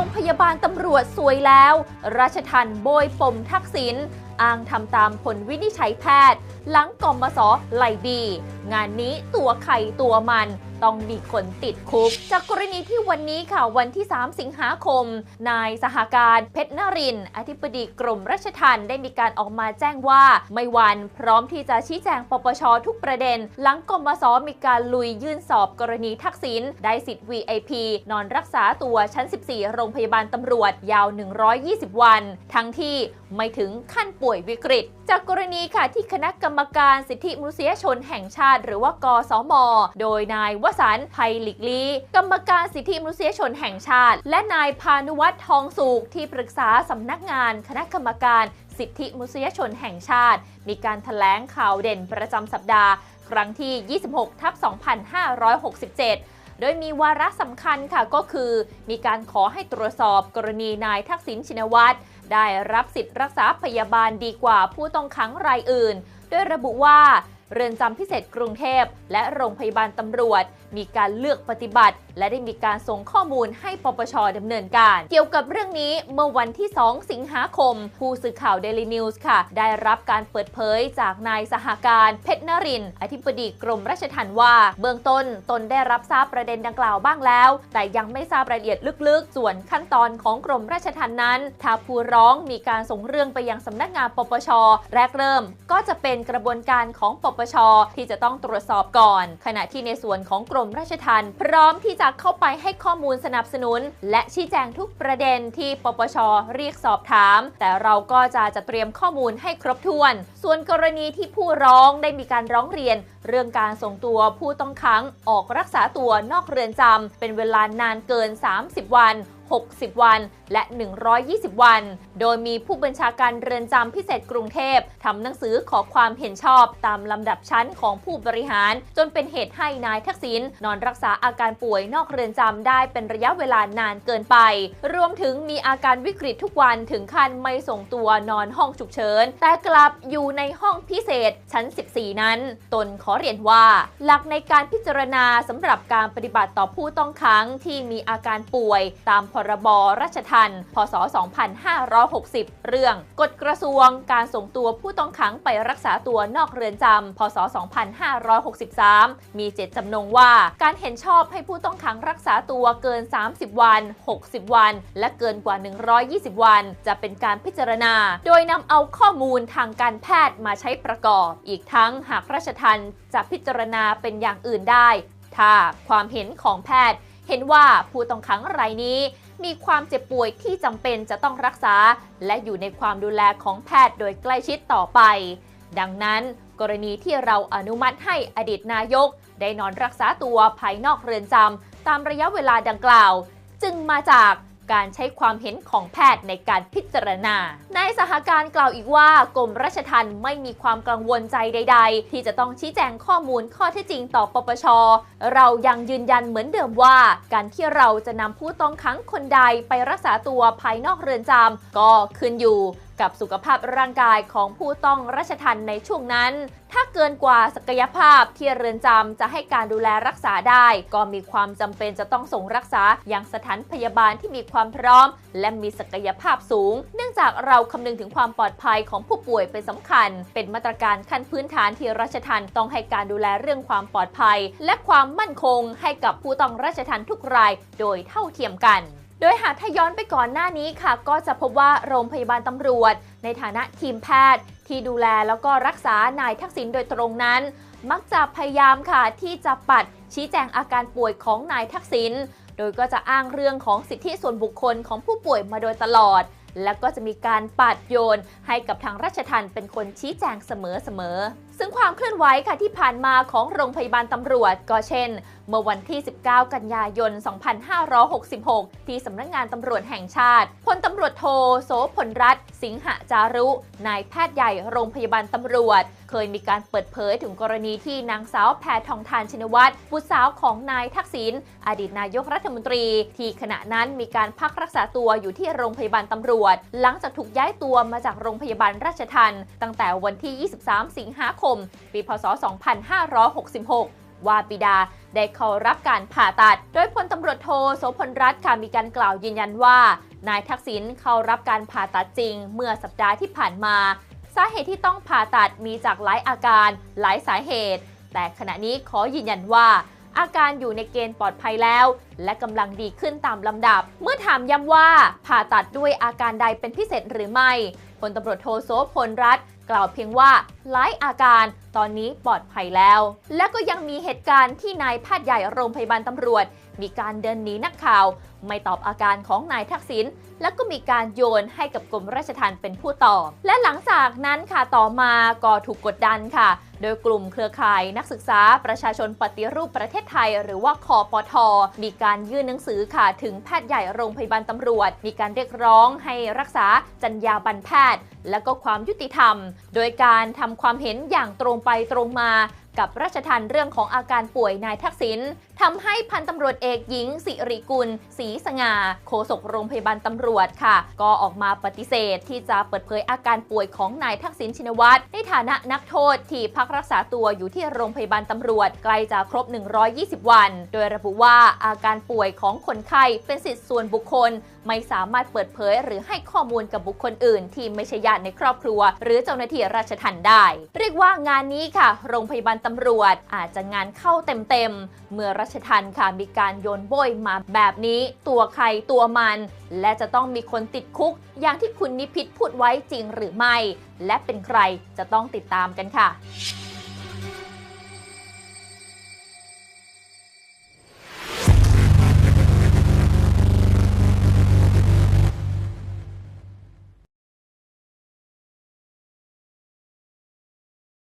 รงพยาบาลตำรวจสวยแล้ว ราชทันโบยปมทักษิณอ้างทำตามผลวินิจฉัยแพทย์ หลังกมสไหลดีงานนี้ตัวไข่ตัวมัน ต้องมีคนติดคุก จากกรณีที่วันนี้ค่ะวันที่ 3 สิงหาคม นายสหการเพชรนรินทร์อธิบดีกรมราชทัณฑ์ได้มีการออกมาแจ้งว่าไม่วันพร้อมที่จะชี้แจงปปชทุกประเด็น หลังกรมสมีการลุยยื่นสอบกรณีทักษิณได้สิทธิ์ VIP นอนรักษาตัวชั้น 14 โรงพยาบาลตำรวจยาว 120 วัน ทั้งที่ไม่ถึงขั้นป่วยวิกฤต จากกรณีค่ะที่คณะกรรมการสิทธิมนุษยชนแห่งชาติ หรือว่ากสม โดยนายวสันต์ไพลิกลี กรรมการสิทธิมนุษยชนแห่งชาติ และนายพานุวัฒน์ทองสุขที่ปรึกษาสำนักงานคณะกรรมการสิทธิมนุษยชนแห่งชาติ มีการถแถลงข่าวเด่นประจำสัปดาห์ ครั้งที่ 26 ทับ 2567โดยมีวาระสำคัญค่ะก็คือ มีการขอให้ตรวจสอบกรณีนายทักษิณชินวัตร ได้รับสิทธิ์รักษาพยาบาลดีกว่าผู้ต้องขังรายอื่น โดยระบุว่า เรือนจำพิเศษกรุงเทพ และโรงพยาบาลตำรวจ มีการเลือกปฏิบัติ และได้มีการส่งข้อมูลให้ปปชดำเนินการ เกี่ยวกับเรื่องนี้เมื่อวันที่ 2 สิงหาคม ผู้สื่อข่าว Daily News ค่ะ ได้รับการเปิดเผยจากนายสหการเพชรนรินทร์อธิบดีกรมราชทัณฑ์ว่า เบื้องต้นตนได้รับทราบประเด็นดังกล่าวบ้างแล้ว แต่ยังไม่ทราบรายละเอียดลึกๆ ส่วนขั้นตอนของกรมราชทัณฑ์นั้น ถ้าผู้ร้องมีการส่งเรื่องไปยังสำนักงานปปช แรกเริ่ม ก็จะเป็นกระบวนการของปปช ที่จะต้องตรวจสอบก่อน ขณะที่ในส่วนของกรมราชทัณฑ์พร้อมที่จะเข้าไปให้ข้อมูลสนับสนุน และชี้แจงทุกประเด็นที่ปปชเรียกสอบถาม แต่เราก็จะจะเตรียมข้อมูลให้ครบถ้วน ส่วนกรณีที่ผู้ร้องได้มีการร้องเรียน เรื่องการส่งตัวผู้ต้องขังออกรักษาตัวนอกเรือนจำเป็นเวลานานเกิน 30 วัน 60 วัน และ 120 วัน โดยมีผู้บัญชาการเรือนจำพิเศษกรุงเทพทำหนังสือขอความเห็นชอบตามลำดับชั้นของผู้บริหาร จนเป็นเหตุให้นายทักษิณนอนรักษาอาการป่วยนอกเรือนจำได้เป็นระยะเวลานานเกินไป รวมถึงมีอาการวิกฤตทุกวันถึงขั้นไม่ส่งตัวนอนห้องฉุกเฉิน แต่กลับอยู่ในห้องพิเศษชั้น 14 นั้น ตนขอเรียนว่า หลักในการพิจารณาสำหรับการปฏิบัติต่อผู้ต้องขังที่มีอาการป่วยตามพรบราชทัณฑ์พศ 2560 เรื่อง กฎกระทรวงการส่งตัวผู้ต้องขังไปรักษาตัวนอกเรือนจำพศ 2563 มีเจตจำนงว่า การเห็นชอบให้ผู้ต้องขังรักษาตัวเกิน 30 วัน 60 วัน และเกินกว่า 120 วัน จะเป็นการพิจารณา โดยนำเอาข้อมูลทางการแพทย์มาใช้ประกอบ อีกทั้งหากราชทัณฑ์จะพิจารณาเป็นอย่างอื่นได้ ถ้าความเห็นของแพทย์เห็นว่าผู้ต้องขังรายนี้ มีความเจ็บป่วยที่จำเป็นจะต้องรักษา และอยู่ในความดูแลของแพทย์โดยใกล้ชิดต่อไป ดังนั้น กรณีที่เราอนุมัติให้อดีตนายก ได้นอนรักษาตัวภายนอกเรือนจำตามระยะเวลาดังกล่าว จึงมาจาก การใช้ความเห็นของแพทย์ในการพิจารณา นายสหการกล่าวอีกว่ากรมราชทัณฑ์ไม่มีความกังวลใจใด ๆ ที่จะต้องชี้แจงข้อมูลข้อเท็จจริงต่อปปช เรายังยืนยันเหมือนเดิมว่า การที่เราจะนำผู้ต้องขังคนใดไปรักษาตัวภายนอกเรือนจำก็ขึ้นอยู่ กับสุขภาพร่างกายของผู้ต้องราชทันในช่วงนั้น ถ้าเกินกว่าศักยภาพที่เรือนจำจะให้การดูแลรักษาได้ ก็มีความจำเป็นจะต้องส่งรักษาอย่างสถานพยาบาลที่มีความพร้อม และมีศักยภาพสูง เนื่องจากเราคำนึงถึงความปลอดภัยของผู้ป่วยเป็นสำคัญ เป็นมาตรการขั้นพื้นฐานที่ราชทันต้องให้การดูแลเรื่องความปลอดภัย และความมั่นคงให้กับผู้ต้องราชทันทุกราย โดยเท่าเทียมกัน โดยหากถ้าย้อนไปก่อนหน้านี้ค่ะ ก็จะพบว่าโรงพยาบาลตำรวจ ในฐานะทีมแพทย์ ที่ดูแลแล้วก็รักษานายทักษิณโดยตรงนั้น มักจะพยายามค่ะที่จะปัดชี้แจงอาการป่วยของนายทักษิณโดยก็จะอ้างเรื่องของสิทธิส่วนบุคคลของผู้ป่วยมาโดยตลอด แล้วก็จะมีการปัดโยนให้กับทางราชทัณฑ์เป็นคนชี้แจงเสมอๆ ซึ่งความเคลื่อนไหวค่ะที่ผ่านมาของโรงพยาบาลตำรวจ ก็เช่น เมื่อวันที่ 19 กันยายน 2566 ที่สำนักงงานตำรวจแห่งชาติ พลตำรวจโท โสพลรัตน์สิงหจารุ นายแพทย์ใหญ่โรงพยาบาลตำรวจ เคยมีการเปิดเผยถึงกรณีที่นางสาวแพทองทานชินวัตรบุตรสาวของนายทักษิณอดีตนายกรัฐมนตรี ที่ขณะนั้นมีการพักรักษาตัวอยู่ที่โรงพยาบาลตำรวจ หลังจากถูกย้ายตัวมาจากโรงพยาบาลราชทัณฑ์ตั้งแต่วันที่ 23 สิงหาคมปีพศ 2566 ว่าบิดาได้เข้ารับการผ่าตัด โดยพลตำรวจโทโสพลรัตน์ค่ะมีการกล่าวยืนยันว่า นายทักษิณเข้ารับการผ่าตัดจริง เมื่อสัปดาห์ที่ผ่านมา สาเหตุที่ต้องผ่าตัดมีจากหลายอาการหลายสาเหตุ แต่ขณะนี้ขอยืนยันว่าอาการอยู่ในเกณฑ์ปลอดภัยแล้ว และกำลังดีขึ้นตามลำดับ เมื่อถามย้ำว่าผ่าตัดด้วยอาการใดเป็นพิเศษหรือไม่พลตำรวจโทโสพลรัตน์ กล่าวเพียงว่าหลายอาการตอนนี้ปลอดภัยแล้ว และก็ยังมีเหตุการณ์ที่นายแพทย์ใหญ่โรงพยาบาลตำรวจ มีการเดินหนีนักข่าว ไม่ตอบอาการของนายทักษิณและก็มีการโยนให้กับกรมราชทัณฑ์เป็นผู้ตอบ และหลังจากนั้นค่ะต่อมาก็ถูกกดดันค่ะ โดยกลุ่มเครือข่ายนักศึกษาประชาชนปฏิรูปประเทศไทย หรือว่าคอปท มีการยื่นหนังสือค่ะถึงแพทย์ใหญ่โรงพยาบาลตำรวจ มีการเรียกร้องให้รักษาจรรยาบรรณแพทย์ และก็ความยุติธรรม โดยการทำความเห็นอย่างตรงไปตรงมากับราชทันเรื่องของอาการป่วยนายทักษิณทำให้พันตำรวจเอกหญิง สิริกุลศรีสง่าโฆษกโรงพยาบาลตำรวจค่ะ ก็ออกมาปฏิเสธที่จะเปิดเผยอาการป่วยของนายทักษิณชินวัตรในฐานะนักโทษที่พักรักษาตัวอยู่ที่โรงพยาบาลตำรวจใกล้จะครบ 120 วัน โดยระบุว่าอาการป่วยของคนไข้เป็นสิทธิส่วนบุคคล ไม่สามารถเปิดเผย หรือให้ข้อมูลกับบุคคลอื่น ที่ไม่ใช่ญาติในครอบครัว หรือเจ้าหน้าที่ราชทัณฑ์ได้ เรียกว่างานนี้ค่ะ โรงพยาบาลตำรวจ อาจจะงานเข้าเต็มๆเมื่อราชทัณฑ์ค่ะมีการโยนโบยมาแบบนี้ ตัวใครตัวมัน และจะต้องมีคนติดคุก อย่างที่คุณนิพิษพูดไว้จริงหรือไม่ และเป็นใครจะต้องติดตามกันค่ะ